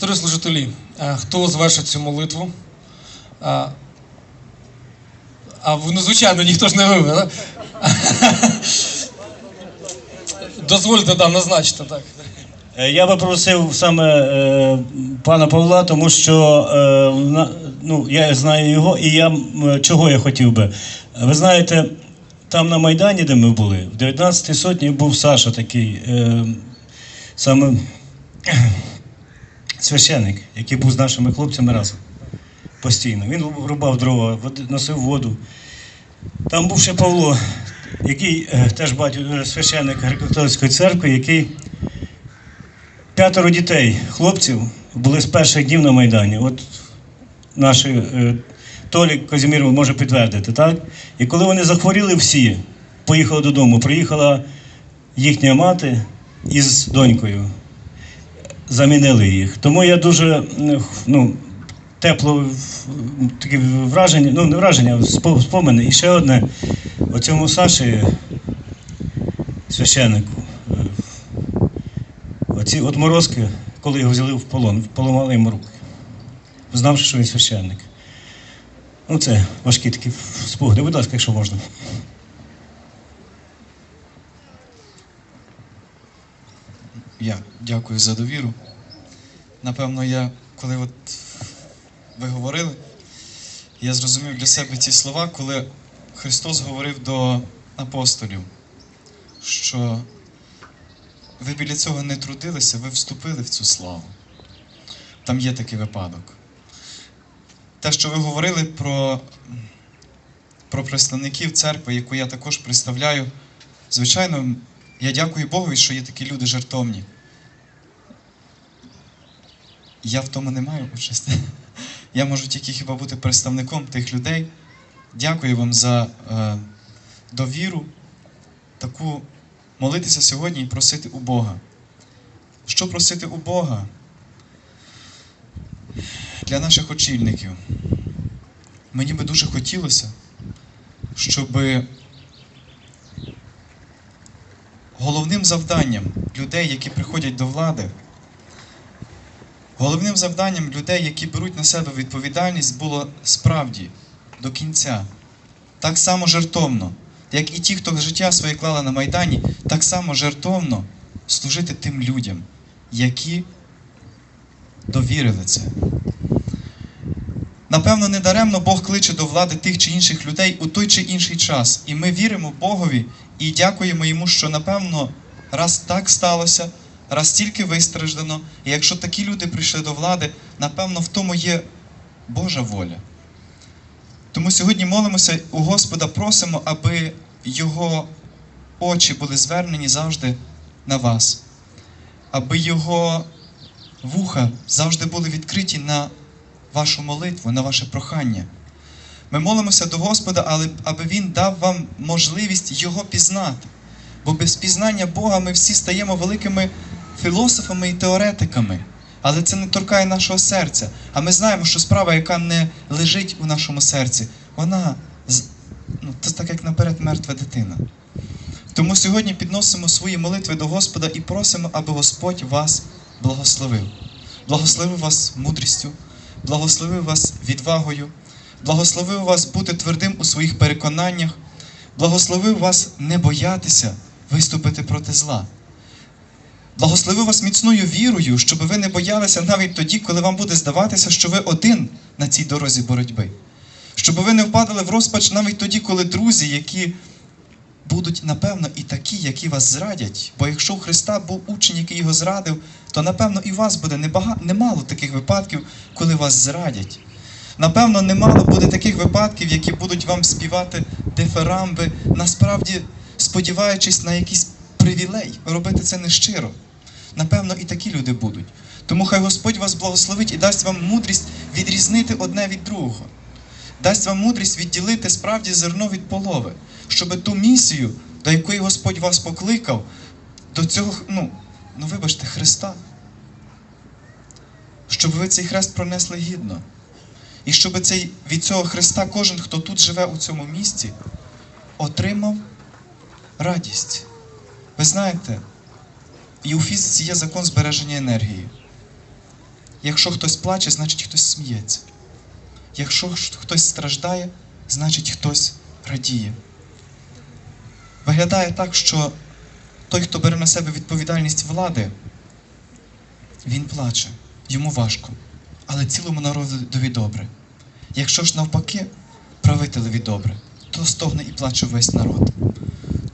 Пастори служителі, хто звершить цю молитву? А, а ну, звичайно, ніхто ж не ви, да? Дозвольте, да, назначте, так. Е, Я би просив саме е, пана Павла, тому що е, на- ну, я знаю його, і я чого я хотів би. Ви знаєте, там на Майдані, де ми були, в 19-й сотні був Саша такий, е, саме священник, який був з нашими хлопцями разом постійно. Він рубав дрова, носив воду. Там був ще Павло, який е, теж батько е, священник греко-католицької церкви, який п'ятеро дітей, хлопців, були з перших днів на Майдані. От наш е, Толік Казімір може підтвердити, так? І коли вони захворіли всі, поїхали додому, приїхала їхня мати із донькою. Замінили їх. Тому я дуже ну, тепло таке враження, ну не враження, а спо- спомини. І ще одне, оцьому Саші, священнику, е, Оці отморозки, коли його взяли в полон, поламали йому руки, знавши, що він священник. Ну, це важкі такі спогади. Будь ласка, якщо можна. Я дякую за довіру. Напевно, я, коли от ви говорили, я зрозумів для себе ці слова, коли Христос говорив до апостолів, що ви біля цього не трудилися, ви вступили в цю славу. Там є такий випадок. Те, що ви говорили про, про представників церкви, яку я також представляю, звичайно, я дякую Богові, що є такі люди жертовні. Я в тому не маю участі. Я можу тільки хіба бути представником тих людей. Дякую вам за е, довіру, таку молитися сьогодні і просити у Бога. Що просити у Бога? Для наших очільників. Мені би дуже хотілося, щоби головним завданням людей, які приходять до влади, головним завданням людей, які беруть на себе відповідальність, було справді до кінця, так само жертовно, як і ті, хто життя своє клали на Майдані, так само жертовно служити тим людям, які довірили це. Напевно, недаремно Бог кличе до влади тих чи інших людей у той чи інший час. І ми віримо Богові і дякуємо йому, що напевно раз так сталося, раз стільки вистраждано. І якщо такі люди прийшли до влади, напевно, в тому є Божа воля. Тому сьогодні молимося у Господа, просимо, аби Його очі були звернені завжди на вас, аби Його вуха завжди були відкриті на вашу молитву, на ваше прохання. Ми молимося до Господа, але аби Він дав вам можливість Його пізнати. Бо без пізнання Бога ми всі стаємо великими філософами і теоретиками. Але це не торкає нашого серця. А ми знаємо, що справа, яка не лежить у нашому серці, вона ну, це так як наперед мертва дитина. Тому сьогодні підносимо свої молитви до Господа і просимо, аби Господь вас благословив. Благословив вас мудрістю, благословив вас відвагою, благословив вас бути твердим у своїх переконаннях, благословив вас не боятися виступити проти зла. Благословив вас міцною вірою, щоб ви не боялися навіть тоді, коли вам буде здаватися, що ви один на цій дорозі боротьби. Щоб ви не впадали в розпач навіть тоді, коли друзі, які будуть, напевно, і такі, які вас зрадять. Бо якщо у Христа був учень, який його зрадив, то напевно і вас буде немало таких випадків, коли вас зрадять. Напевно, немало буде таких випадків, які будуть вам співати дифирамби, насправді сподіваючись на якийсь привілей, робити це нещиро. Напевно, і такі люди будуть. Тому хай Господь вас благословить і дасть вам мудрість відрізнити одне від другого. Дасть вам мудрість відділити справді зерно від полови, щоб ту місію, до якої Господь вас покликав, до цього, ну, ну вибачте, Христа. Щоб ви цей хрест пронесли гідно. І щоб цей, від цього Христа кожен, хто тут живе у цьому місті, отримав радість. Ви знаєте, і у фізиці є закон збереження енергії. якщо хтось плаче, значить хтось сміється. Якщо хтось страждає, значить хтось радіє. Виглядає так, що той, хто бере на себе відповідальність влади, він плаче, йому важко, але цілому народові добре. Якщо ж навпаки, правителеві добре, то стогне і плаче весь народ.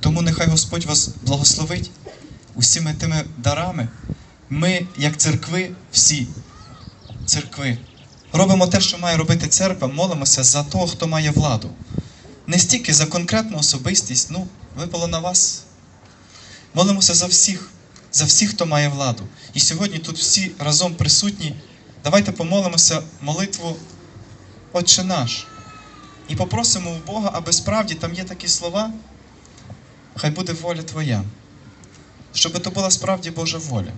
Тому нехай Господь вас благословить усіми тими дарами. Ми, як церкви, всі церкви, робимо те, що має робити церква, молимося за того, хто має владу. Не стільки за конкретну особистість, ну, випало на вас. Молимося за всіх, за всіх, хто має владу. І сьогодні тут всі разом присутні. Давайте помолимося молитву Отче наш. І попросимо у Бога, аби справді там є такі слова, хай буде воля Твоя. Щоб то була справді Божа воля.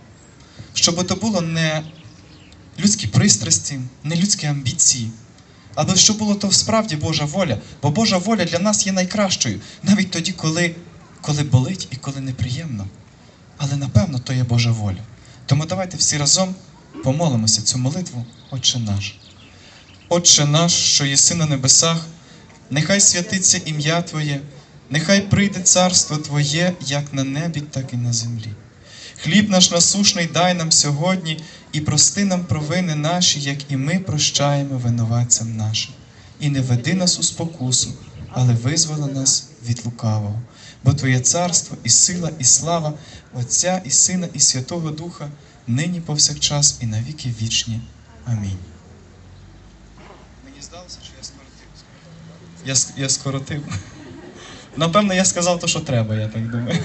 Щоб то було не людські пристрасті, не людські амбіції, але щоб було то справді Божа воля. Бо Божа воля для нас є найкращою, навіть тоді, коли, коли болить і коли неприємно. Але напевно то є Божа воля. Тому давайте всі разом помолимося цю молитву, Отче наш. Отче наш, що єси на небесах, нехай святиться ім'я Твоє, нехай прийде царство Твоє, як на небі, так і на землі. Хліб наш насушний дай нам сьогодні і прости нам провини наші, як і ми прощаємо винуватцям нашим. І не веди нас у спокусу, але визволи нас від лукавого. Бо Твоє царство і сила, і слава Отця і Сина, і Святого Духа, нині повсякчас, і навіки вічні. Амінь. Мені здалося, що я скоротив. Я, я скоротив. Напевно, я сказав те, що треба, я так думаю.